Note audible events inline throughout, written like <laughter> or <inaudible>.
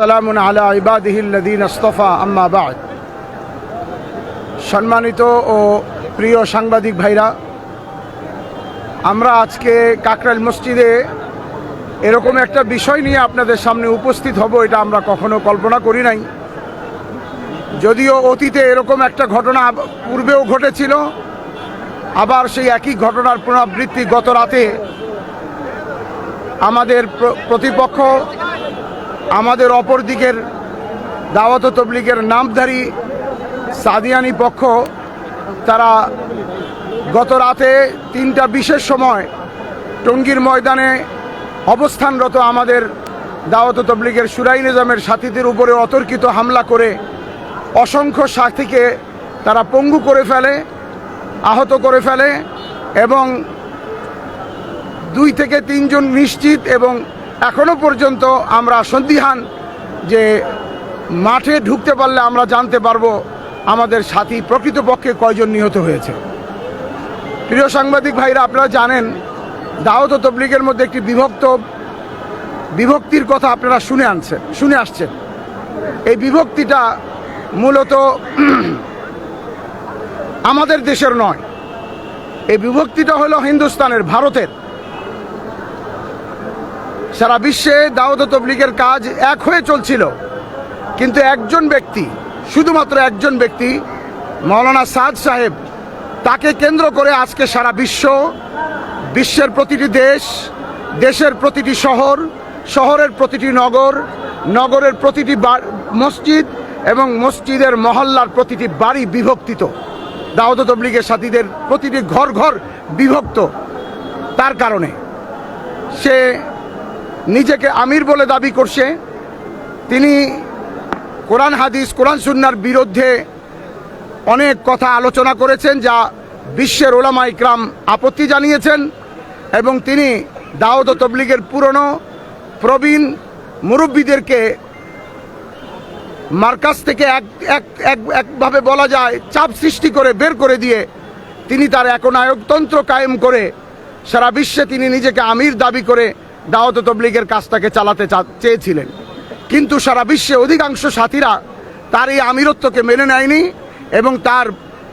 সালামুন আলা ইবাদিহিল্লাদিন আস্তফা, আম্মা বাদ। সম্মানিত ও প্রিয় সাংবাদিক ভাইরা, আমরা আজকে কাকরাইল মসজিদে এরকম একটা বিষয় নিয়ে আপনাদের সামনে উপস্থিত হব, এটা আমরা কখনো কল্পনা করি নাই। যদিও অতীতে এরকম একটা ঘটনা পূর্বেও ঘটেছিল, আবার সেই একই ঘটনার পুনরাবৃত্তি গত রাতে আমাদের প্রতিপক্ষ আমাদের অপর দিকের দাওয়াত তবলিগের নামধারী সাদিয়ানি পক্ষ, তারা গত রাতে তিনটা বিশেষ সময় টঙ্গীর ময়দানে অবস্থানরত আমাদের দাওয়াত তবলিগের সুরাই নিজামের সাথীদের উপরে অতর্কিত হামলা করে অসংখ্য সাথীকে তারা পঙ্গু করে ফেলে, আহত করে ফেলে এবং দুই থেকে তিনজন নিশ্চিত এবং এখনও পর্যন্ত আমরা সন্দিহান যে মাঠে ঢুকতে পারলে আমরা জানতে পারব আমাদের সাথী প্রকৃতপক্ষে কয়জন নিহত হয়েছে। প্রিয় সাংবাদিক ভাইরা, আপনারা জানেন, দাওয়াত তবলিগের মধ্যে একটি বিভক্ত বিভক্তির কথা আপনারা শুনে আনছেন, শুনে আসছেন। এই বিভক্তিটা মূলত আমাদের দেশের নয়। এই বিভক্তিটা হলো হিন্দুস্তানের, ভারতের। সারা বিশ্বে ও তবলিগের কাজ এক হয়ে চলছিল। কিন্তু একজন ব্যক্তি, শুধুমাত্র একজন ব্যক্তি, মৌলানা সাদ সাহেব, তাকে কেন্দ্র করে আজকে সারা বিশ্ব, বিশ্বের প্রতিটি দেশ, দেশের প্রতিটি শহর, শহরের প্রতিটি নগর, নগরের প্রতিটি মসজিদ এবং মসজিদের মহল্লার প্রতিটি বাড়ি বিভক্তিত। ও তবলিগের সাথীদের প্রতিটি ঘর ঘর বিভক্ত। তার কারণে সে নিজেকে আমির বলে দাবি করছে। তিনি কোরআন হাদিস, কোরআন সুন্নার বিরুদ্ধে অনেক কথা আলোচনা করেছেন, যা বিশ্বের ওলামা ইকরাম আপত্তি জানিয়েছেন এবং তিনি দাওদ তবলিগের পুরনো প্রবীণ মুরব্বীদেরকে মার্কাজ থেকে এক এক, এক- একভাবে বলা যায় চাপ সৃষ্টি করে বের করে দিয়ে তিনি তার একনায়কতন্ত্র কায়েম করে সারা বিশ্বে তিনি নিজেকে আমির দাবি করে দাওয়াত তবলিগের কাজটাকে চালাতে চেয়েছিলেন। কিন্তু সারা বিশ্বে অধিকাংশ সাথীরা তার এই আমিরত্বকে মেনে নেয়নি এবং তার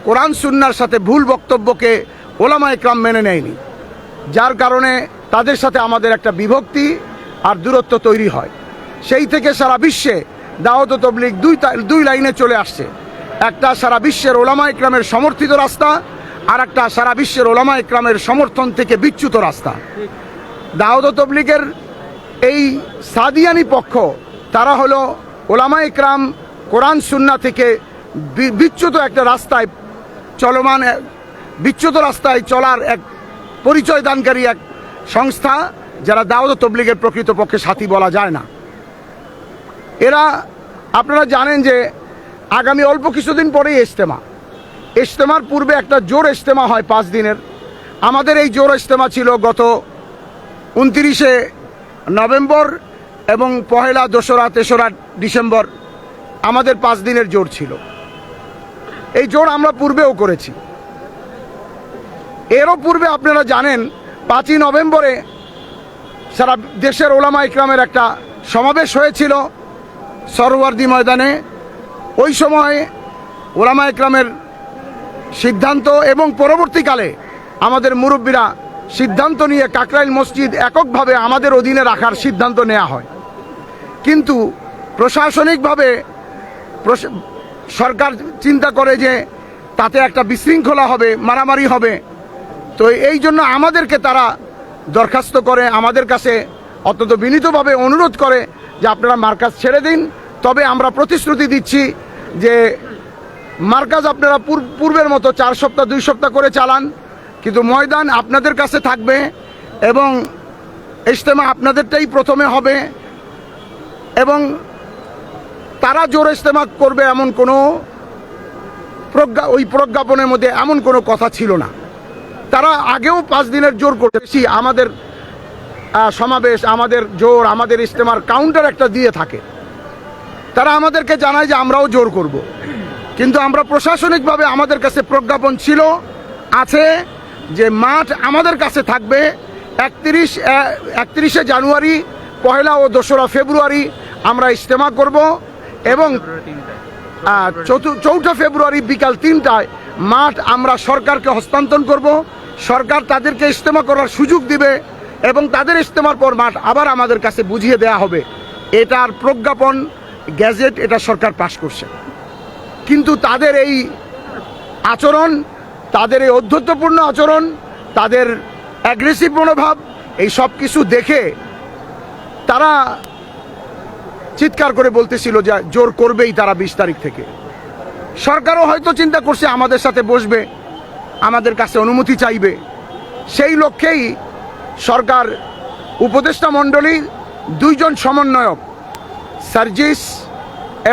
কোরআন সুন্নার সাথে ভুল বক্তব্যকে ওলামা ইকরাম মেনে নেয়নি। যার কারণে তাদের সাথে আমাদের একটা বিভক্তি আর দূরত্ব তৈরি হয়। সেই থেকে সারা বিশ্বে দাওয়াত তবলিগ দুই দুই লাইনে চলে আসছে। একটা সারা বিশ্বের ওলামা ইকরামের সমর্থিত রাস্তা আর একটা সারা বিশ্বের ওলামা ইকরামের সমর্থন থেকে বিচ্যুত রাস্তা। দাউদ তবলিগের এই সাদিয়ানি পক্ষ, তারা হলো ওলামা ইকরাম কোরআন সুন্না থেকে বিচ্যুত একটা রাস্তায় চলমান বিচ্যুত রাস্তায় চলার এক পরিচয় দানকারী এক সংস্থা, যারা দাউদ তবলিগের প্রকৃতপক্ষে সাথী বলা যায় না। এরা, আপনারা জানেন যে আগামী অল্প কিছুদিন পরেই ইজতেমা। ইজতেমার পূর্বে একটা জোর ইজতেমা হয় পাঁচ দিনের। আমাদের এই জোর ইজতেমা ছিল গত উনতিরিশে নভেম্বর এবং পহেলা দোসরা, তেসরা ডিসেম্বর আমাদের পাঁচ দিনের জোর ছিল। এই জোর আমরা পূর্বেও করেছি। এরও পূর্বে আপনারা জানেন, পাঁচই নভেম্বরে সারা দেশের ওলামা ইকরামের একটা সমাবেশ হয়েছিল সরোয়ার্দি ময়দানে। ওই সময় ওলামা ইকরামের সিদ্ধান্ত এবং পরবর্তীকালে আমাদের মুরব্বীরা সিদ্ধান্ত নিয়ে কাকরাইল মসজিদ এককভাবে আমাদের অধীনে রাখার সিদ্ধান্ত নেওয়া হয়। কিন্তু প্রশাসনিকভাবে সরকার চিন্তা করে যে তাতে একটা বিশৃঙ্খলা হবে, মারামারি হবে। তো এই জন্য আমাদেরকে তারা দরখাস্ত করে, আমাদের কাছে অত্যন্ত বিনীতভাবে অনুরোধ করে যে আপনারা মার্কাজ ছেড়ে দিন। তবে আমরা প্রতিশ্রুতি দিচ্ছি যে মার্কাজ আপনারা পূর- পূর্বের মতো চার সপ্তাহ, দুই সপ্তাহ করে চালান। কিন্তু ময়দান আপনাদের কাছে থাকবে এবং ইজতেমা আপনাদেরটাই প্রথমে হবে এবং তারা জোর ইজতেমা করবে এমন কোনো প্রজ্ঞা, ওই প্রজ্ঞাপনের মধ্যে এমন কোনো কথা ছিল না তারা আগেও পাঁচ দিনের জোর করেছি আমাদের সমাবেশ, আমাদের জোর, আমাদের ইজতেমার কাউন্টার একটা দিয়ে থাকে তারা আমাদেরকে জানায় যে আমরাও জোর করব। কিন্তু আমরা প্রশাসনিকভাবে আমাদের কাছে প্রজ্ঞাপন ছিল, আছে যে মাঠ আমাদের কাছে থাকবে একত্রিশ একত্রিশে জানুয়ারি, পহেলা ও দোসরা ফেব্রুয়ারি আমরা ইজতেমা করব এবং চৌঠা ফেব্রুয়ারি বিকাল তিনটায় মাঠ আমরা সরকারকে হস্তান্তর করব। সরকার তাদেরকে ইজতেমা করার সুযোগ দিবে এবং তাদের ইজতেমার পর মাঠ আবার আমাদের কাছে বুঝিয়ে দেয়া হবে। এটার প্রজ্ঞাপন, গ্যাজেট এটা সরকার পাশ করছে। কিন্তু তাদের এই আচরণ তাদের এই অধ্যত্বপূর্ণ আচরণ, তাদের অ্যাগ্রেসিভ মনোভাব, এই সব কিছু দেখে তারা চিৎকার করে বলতেছিল যে জোর করবেই তারা বিশ তারিখ থেকে। সরকারও হয়তো চিন্তা করছে আমাদের সাথে বসবে, আমাদের কাছে অনুমতি চাইবে। সেই লক্ষ্যেই সরকার উপদেষ্টা মণ্ডলীর দুইজন সমন্বয়ক, সার্জিস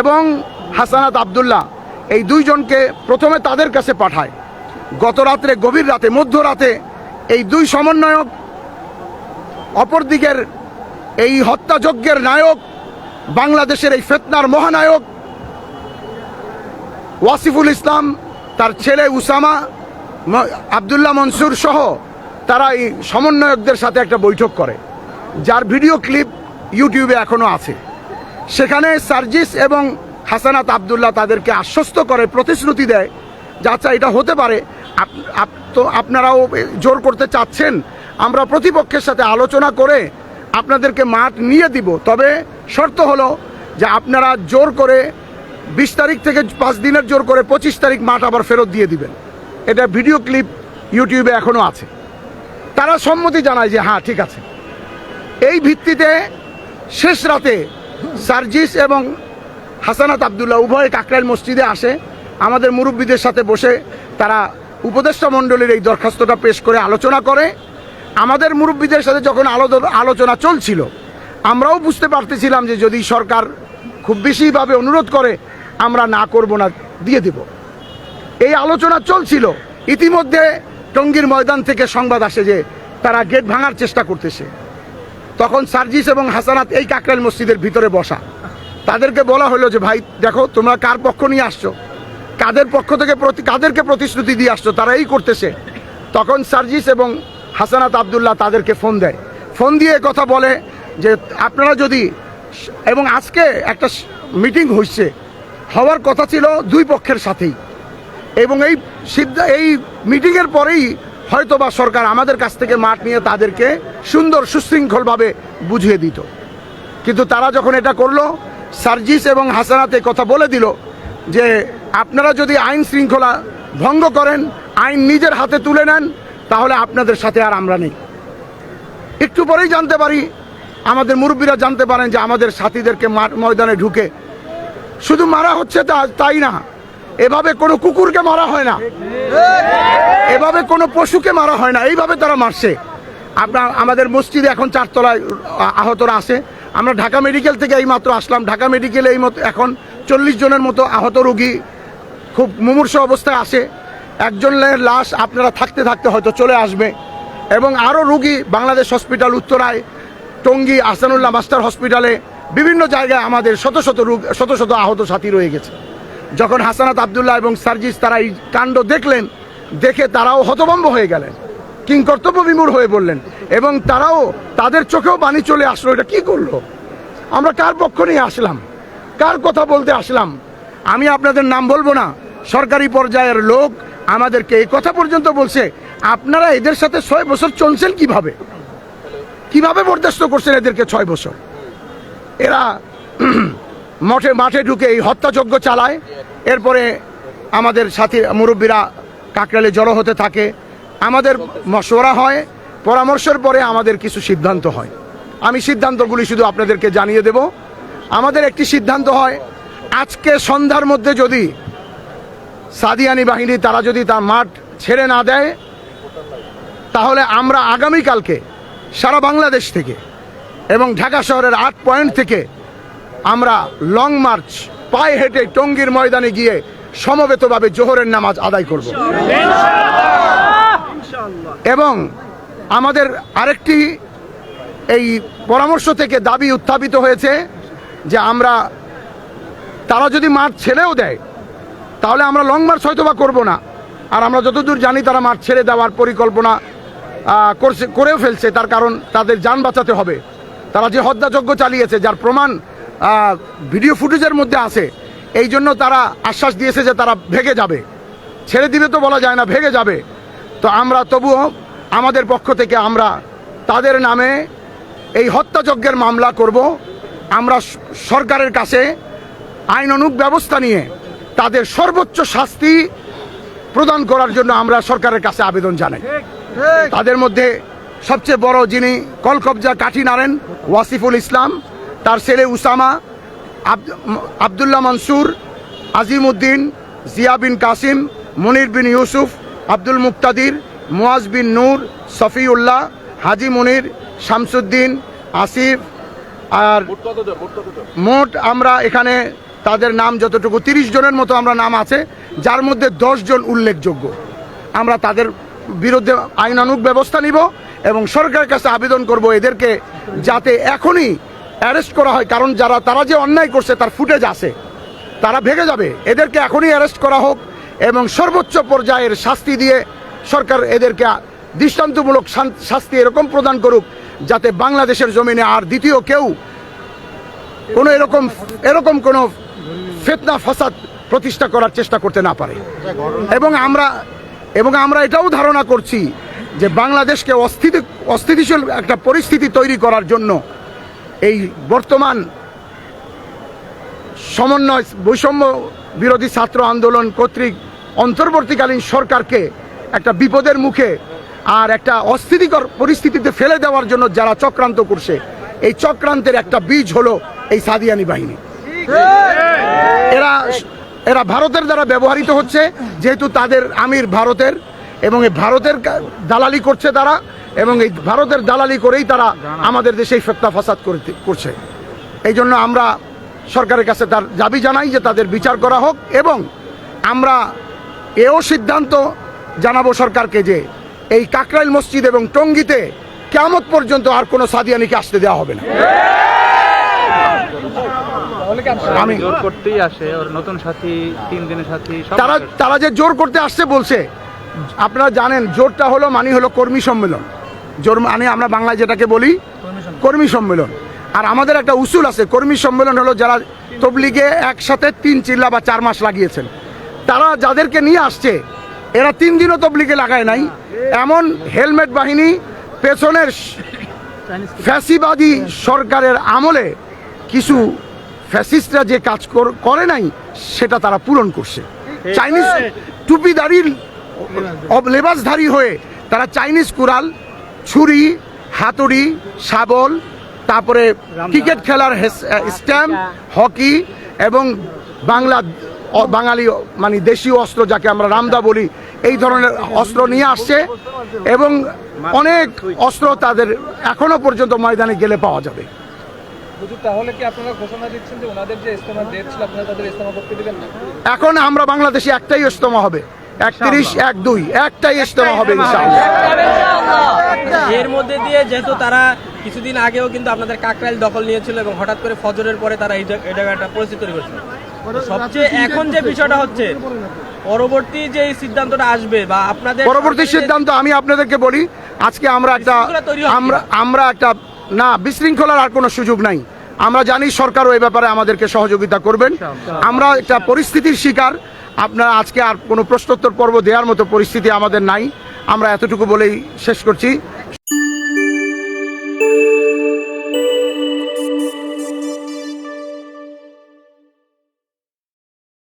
এবং হাসানাত আবদুল্লাহ, এই দুইজনকে প্রথমে তাদের কাছে পাঠায়। গত রাত্রে গভীর রাতে, মধ্যরাতে এই দুই সমন্বয়ক, অপরদিকের এই হত্যাযজ্ঞের নায়ক, বাংলাদেশের এই ফেতনার মহানায়ক ওয়াসিফুল ইসলাম, তার ছেলে উসামা আবদুল্লাহ মনসুর সহ তারা এই সমন্বয়কদের সাথে একটা বৈঠক করে, যার ভিডিও ক্লিপ ইউটিউবে এখনও আছে। সেখানে সার্জিস এবং হাসানাত আবদুল্লাহ তাদেরকে আশ্বস্ত করে, প্রতিশ্রুতি দেয় যে আচ্ছা এটা হতে পারে। তো আপনারাও জোর করতে চাচ্ছেন। আমরা প্রতিপক্ষের সাথে আলোচনা করে আপনাদেরকে মাঠ নিয়ে দিব। তবে শর্ত হলো যে আপনারা জোর করে বিশ তারিখ থেকে পাঁচ দিনের জোর করে পঁচিশ তারিখ মাঠ আবার ফেরত দিয়ে দিবেন। এটা ভিডিও ক্লিপ ইউটিউবে এখনও আছে। তারা সম্মতি জানায় যে হ্যাঁ ঠিক আছে। এই ভিত্তিতে শেষ রাতে সার্জিস এবং হাসানাত আবদুল্লাহ উভয় কাকরাইল মসজিদে আসে। আমাদের মুরব্বীদের সাথে বসে তারা উপদেষ্টা মণ্ডলীর এই দরখাস্তটা পেশ করে আলোচনা করে। আমাদের মুরব্বীদের সাথে যখন আলো- আলোচনা চলছিল, আমরাও বুঝতে পারতেছিলাম যে যদি সরকার খুব বেশিভাবে অনুরোধ করে, আমরা না করব না, দিয়ে দেব। এই আলোচনা চলছিল। ইতিমধ্যে টঙ্গীর ময়দান থেকে সংবাদ আসে যে তারা গেট ভাঙার চেষ্টা করতেছে। তখন সার্জিস এবং হাসানাত এই কাকরাইল মসজিদের ভিতরে বসা। তাদেরকে বলা হলো যে, ভাই, দেখো, তোমরা কার পক্ষ নিয়ে আসছো? কাদের পক্ষ থেকে কাদেরকে প্রতিশ্রুতি দিয়ে আসছো? তারা এই করতেছে। তখন সার্জিস এবং হাসানাত আবদুল্লাহ তাদেরকে ফোন দেয়। ফোন দিয়ে কথা বলে যে, আপনারা যদি এবং আজকে একটা মিটিং হয়েছে হওয়ার কথা ছিল দুই পক্ষের সাথেই। এবং এই সিদ্ধা এই মিটিংয়ের পরেই হয়তো বা সরকার আমাদের কাছ থেকে মাঠ নিয়ে তাদেরকে সুন্দর সুশৃঙ্খলভাবে বুঝিয়ে দিত। কিন্তু তারা যখন এটা করল, সার্জিস এবং হাসানাতে কথা বলে দিল যে আপনারা যদি আইন শৃঙ্খলা ভঙ্গ করেন, আইন নিজের হাতে তুলে নেন, তাহলে আপনাদের সাথে আর আমরা নেই। একটু পরেই জানতে পারি, আমাদের মুরব্বীরা জানতে পারেন যে আমাদের সাথীদেরকে ময়দানে ঢুকে শুধু মারা হচ্ছে তা তাই না, এভাবে কোনো কুকুরকে মারা হয় না, এভাবে কোনো পশুকে মারা হয় না, এইভাবে তারা মারছে। আপনার আমাদের মসজিদে এখন চারতলায় আহতরা আছে। আমরা ঢাকা মেডিকেল থেকে এই মাত্র আসলাম। ঢাকা মেডিকেলে এই মতো এখন চল্লিশ জনের মতো আহত রোগী খুব মুমূর্ষ অবস্থায় আসে। একজনের লাশ আপনারা থাকতে থাকতে হয়তো চলে আসবে। এবং আরও রুগী বাংলাদেশ হসপিটাল, উত্তরায়, টঙ্গী, আহসানুল্লাহ মাস্টার হসপিটালে বিভিন্ন জায়গায় আমাদের শত শত রোগ শত শত আহত সাথী রয়ে গেছে। যখন হাসানাত আবদুল্লাহ এবং সার্জিস তারা এই কাণ্ড দেখলেন, দেখে তারাও হতভম্ব হয়ে গেলেন। কিং কর্তব্য বিমূঢ় হয়ে বললেন। এবং তারাও তাদের চোখেও পানি চলে আসলো, এটা কি করল? আমরা কার পক্ষ নিয়ে আসলাম? কার কথা বলতে আসলাম? আমি আপনাদের নাম বলব না। সরকারি পর্যায়ের লোক আমাদেরকে এই কথা পর্যন্ত বলছে, আপনারা এদের সাথে ছয় বছর চলছেন কীভাবে? কীভাবে বরদাস্ত করছেন এদেরকে ছয় বছর? এরা <clears throat> মঠে, মাঠে ঢুকে এই হত্যাযজ্ঞ চালায়। এরপরে আমাদের সাথী মুরব্বীরা কাকরালে জড়ো হতে থাকে। আমাদের মশওয়ারা হয়, পরামর্শের পরে আমাদের কিছু সিদ্ধান্ত হয়। আমি সিদ্ধান্তগুলি শুধু আপনাদেরকে জানিয়ে দেব। আমাদের একটি সিদ্ধান্ত হয় আজকে সন্ধ্যার মধ্যে যদি সাদিয়ানি বাহিনী তারা যদি তার মাঠ ছেড়ে না দেয় তাহলে আমরা আগামীকালকে সারা বাংলাদেশ থেকে এবং ঢাকা শহরের আট পয়েন্ট থেকে আমরা লং মার্চ পায়ে হেঁটে টঙ্গীর ময়দানে গিয়ে সমবেতভাবে জোহরের নামাজ আদায় করব। এবং আমাদের আরেকটি এই পরামর্শ থেকে দাবি উত্থাপিত হয়েছে যে আমরা, তারা যদি মাঠ ছেড়েও দেয়, তাহলে আমরা লং মার্চ হয়তো বা করব না। আর আমরা যতদূর জানি তারা মাঠ ছেড়ে দেওয়ার পরিকল্পনা করছে, করেও ফেলছে, তার কারণ তাদের যান বাঁচাতে হবে। তারা যে হত্যাযজ্ঞ চালিয়েছে, যার প্রমাণ ভিডিও ফুটেজের মধ্যে আছে, এই জন্য তারা আশ্বাস দিয়েছে যে তারা ভেগে যাবে। ছেড়ে দিবে তো বলা যায় না, ভেগে যাবে। তো আমরা তবুও আমাদের পক্ষ থেকে আমরা তাদের নামে এই হত্যাযজ্ঞের মামলা করব। আমরা সরকারের কাছে আইনানুগ ব্যবস্থা নিয়ে তাদের সর্বোচ্চ শাস্তি প্রদান করার জন্য আমরা সরকারের কাছে আবেদন জানাই। তাদের মধ্যে সবচেয়ে বড় যিনি কলকবজা কাঠি নারেন ওয়াসিফুল ইসলাম তার ছেলে উসামা আব- আবদুল্লাহ মনসুর আজিম উদ্দিন জিয়া বিন কাসিম মনির বিন ইউসুফ আব্দুল মুক্তাদির মুয়াজ বিন নূর সফিউল্লাহ হাজি মনির শামসুদ্দিন আসিফ আর মোট আমরা এখানে তাদের নাম যতটুকু তিরিশ জনের মতো আমরা নাম আছে যার মধ্যে জন উল্লেখযোগ্য। আমরা তাদের বিরুদ্ধে আইনানুগ ব্যবস্থা নিব এবং সরকারের কাছে আবেদন করব এদেরকে যাতে এখনই অ্যারেস্ট করা হয় কারণ যারা তারা যে অন্যায় করছে তার ফুটেজ আছে। তারা ভেঙে যাবে। এদেরকে এখনই অ্যারেস্ট করা হোক এবং সর্বোচ্চ পর্যায়ের শাস্তি দিয়ে সরকার এদেরকে দৃষ্টান্তমূলক শাস্তি এরকম প্রদান করুক যাতে বাংলাদেশের জমিনে আর দ্বিতীয় কেউ কোনো এরকম এরকম কোনো ফেতনা, ফাসাদ প্রতিষ্ঠা করার চেষ্টা করতে না পারে। এবং আমরা এবং আমরা এটাও ধারণা করছি যে বাংলাদেশকে অস্থিতি, অস্থিতিশীল একটা পরিস্থিতি তৈরি করার জন্য এই বর্তমান সমন্বয়, বৈষম্য বিরোধী ছাত্র আন্দোলন কর্তৃক অন্তর্বর্তীকালীন সরকারকে একটা বিপদের মুখে আর একটা অস্থিতিকর পরিস্থিতিতে ফেলে দেওয়ার জন্য যারা চক্রান্ত করছে, এই চক্রান্তের একটা বীজ হলো এই সাদিয়ানি বাহিনী। এরা এরা ভারতের দ্বারা ব্যবহৃত হচ্ছে, যেহেতু তাদের আমির ভারতের, এবং এই ভারতের দালালি করছে তারা, এবং এই ভারতের দালালি করেই তারা আমাদের দেশে ফেতনা ফাসাদ করছে। এই জন্য আমরা সরকারের কাছে তার দাবি জানাই যে তাদের বিচার করা হোক, এবং আমরা এও সিদ্ধান্ত জানাব সরকারকে যে এই কাকরাইল মসজিদ এবং টঙ্গিতে কেমত পর্যন্ত আর কোনো সাদিয়ানিকে আসতে দেওয়া হবে না। আমি জোর করতেই আসে ওর নতুন সাথী তিন দিনের সাথী তারা তারা যে জোর করতে আসছে বলছে আপনারা জানেন জোরটা হলো মানে হলো কর্মী সম্মেলন। জোর মানে আমরা বাংলায় যেটাকে বলি কর্মী সম্মেলন। আর আমাদের একটা উসুল আছে কর্মী সম্মেলন হলো যারা তবলিগে একসাথে তিন চিল্লা বা চার মাস লাগিয়েছেন। তারা যাদেরকে নিয়ে আসছে এরা তিন দিনও তবলিগে লাগায় নাই। এমন হেলমেট বাহিনী পেছনের ফ্যাসিবাদী সরকারের আমলে কিছু ফ্যাসিস্টরা যে কাজ কর- নাই সেটা তারা পূরণ করছে। চাইনিজ টুপিদারির লেবাসধারী হয়ে তারা চাইনিজ কুড়াল ছুরি হাতুড়ি শাবল তারপরে ক্রিকেট খেলার স্ট্যাম্প হকি এবং বাংলা বাঙালি মানে দেশীয় অস্ত্র যাকে আমরা রামদা বলি এই ধরনের অস্ত্র নিয়ে আসছে এবং অনেক অস্ত্র তাদের এখনও পর্যন্ত ময়দানে গেলে পাওয়া যাবে। হুজুর তাহলে কি আপনারা ঘোষণা দিচ্ছেন যে ওনাদের যে ইস্তেমার ডেট ছিল আপনারা তাদের ইস্তেমা করতে দিবেন না? এখন আমরা বাংলাদেশে একটাই ইজতেমা হবে। একত্রিশ এক দুই একটাই ইজতেমা হবে এর মধ্যে দিয়ে যেহেতু তারা কিছুদিন আগেও কিন্তু আপনাদের কাকরাইল দখল নিয়েছিল এবং হঠাৎ করে ফজরের পরে তারা এই জায়গাটা পরিস্থিতি তৈরি করেছিল। সবচেয়ে এখন যে বিষয়টা হচ্ছে পরবর্তী যে সিদ্ধান্তটা আসবে বা আপনাদের পরবর্তী সিদ্ধান্ত আমি আপনাদেরকে বলি আজকে আমরা একটা। আমরা আমরা একটা না বিশৃঙ্খলার আর কোনো সুযোগ নাই। আমরা জানি সরকারও এই ব্যাপারে আমাদেরকে সহযোগিতা করবেন। আমরা একটা পরিস্থিতির শিকার। আপনারা আজকে আর কোনো প্রশ্নোত্তর পর্ব দেওয়ার মতো পরিস্থিতি আমাদের নাই। আমরা এতটুকু বলেই শেষ করছি।